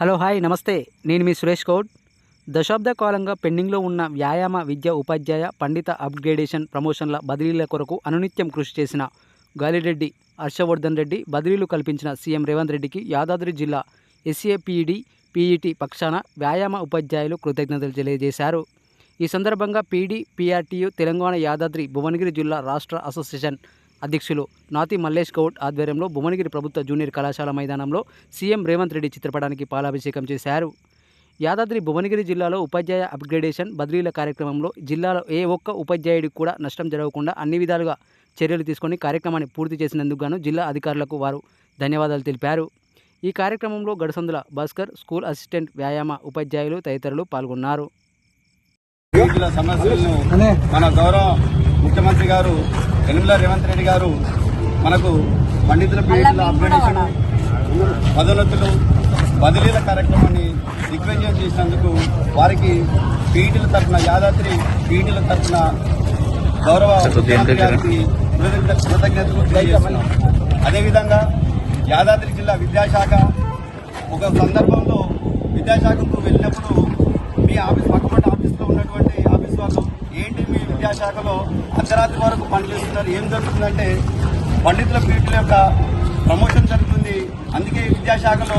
Hello hi నమస్తే. నేను మీ సురేష్ గౌడ్. దశాబ్ద కాలంగా పెండింగ్లో ఉన్న వ్యాయామ విద్య ఉపాధ్యాయ పండిత అప్గ్రేడేషన్ ప్రమోషన్ల బదిలీల కొరకు అనునిత్యం కృషి చేసిన గాలిరెడ్డి హర్షవర్ధన్ రెడ్డి బదిలీలు కల్పించిన సీఎం రేవంత్ రెడ్డికి యాదాద్రి జిల్లా ఎస్ఏపిఈడి పీఈటీ పక్షాన వ్యాయామ ఉపాధ్యాయులు కృతజ్ఞతలు తెలియజేశారు. ఈ సందర్భంగా పీడీ పీఆర్టీయు తెలంగాణ యాదాద్రి భువనగిరి జిల్లా రాష్ట్ర అసోసియేషన్ అధ్యక్షులు నాతి మల్లేష్ గౌడ్ ఆధ్వర్యంలో భువనగిరి ప్రభుత్వ జూనియర్ కళాశాల మైదానంలో సీఎం రేవంత్ రెడ్డి చిత్రపటానికి పాలాభిషేకం చేశారు. యాదాద్రి భువనగిరి జిల్లాలో ఉపాధ్యాయ అప్గ్రేడేషన్ బదిలీల కార్యక్రమంలో జిల్లాలో ఏ ఒక్క ఉపాధ్యాయుడికి కూడా నష్టం జరగకుండా అన్ని విధాలుగా చర్యలు తీసుకొని కార్యక్రమాన్ని పూర్తి చేసినందుకు గాను జిల్లా అధికారులకు వారు ధన్యవాదాలు తెలిపారు. ఈ కార్యక్రమంలో గడసందుల భాస్కర్ స్కూల్ అసిస్టెంట్ వ్యాయామ ఉపాధ్యాయులు తదితరులు పాల్గొన్నారు. సమస్యలను మన గౌరవ ముఖ్యమంత్రి గారు యనమల రేవంత్ రెడ్డి గారు మనకు పండితుల పీడితుల అప్గ్రేడేషన్ పదోన్నతులు బదిలీల కార్యక్రమాన్ని దిగ్విజయం చేసినందుకు వారికి పీటీల తరఫున యాదాద్రి పీటీల తరఫున గౌరవ గారికి కృతజ్ఞతలు తెలియజేస్తున్నాం. అదేవిధంగా యాదాద్రి జిల్లా విద్యాశాఖ ఒక సందర్భంలో విద్యాశాఖకు శాఖలో విద్యాశాఖలో అర్ధరాత్రి వరకు పనిచేస్తున్నారు ఏం జరుగుతుందంటే పండితుల పీఠుల యొక్క ప్రమోషన్ జరుగుతుంది. అందుకే విద్యాశాఖలో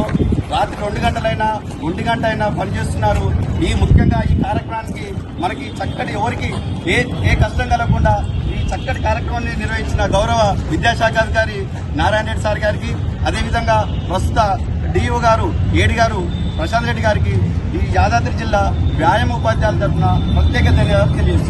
రాత్రి రెండు గంటలైనా ఒంటి గంట అయినా పనిచేస్తున్నారు ఈ ముఖ్యంగా ఈ కార్యక్రమానికి మనకి చక్కటి ఎవరికి ఏ ఏ కష్టం కలగకుండా ఈ చక్కటి కార్యక్రమాన్ని నిర్వహించిన గౌరవ విద్యాశాఖ అధికారి నారాయణ రెడ్డి సార్ గారికి అదేవిధంగా ప్రస్తుత డిఓ గారు ఏడి గారు ప్రశాంత్ రెడ్డి గారికి ఈ యాదాద్రి జిల్లా వ్యాయామ ఉపాధ్యాయుల తరఫున ప్రత్యేక ధన్యవాదాలు తెలియజేస్తున్నాం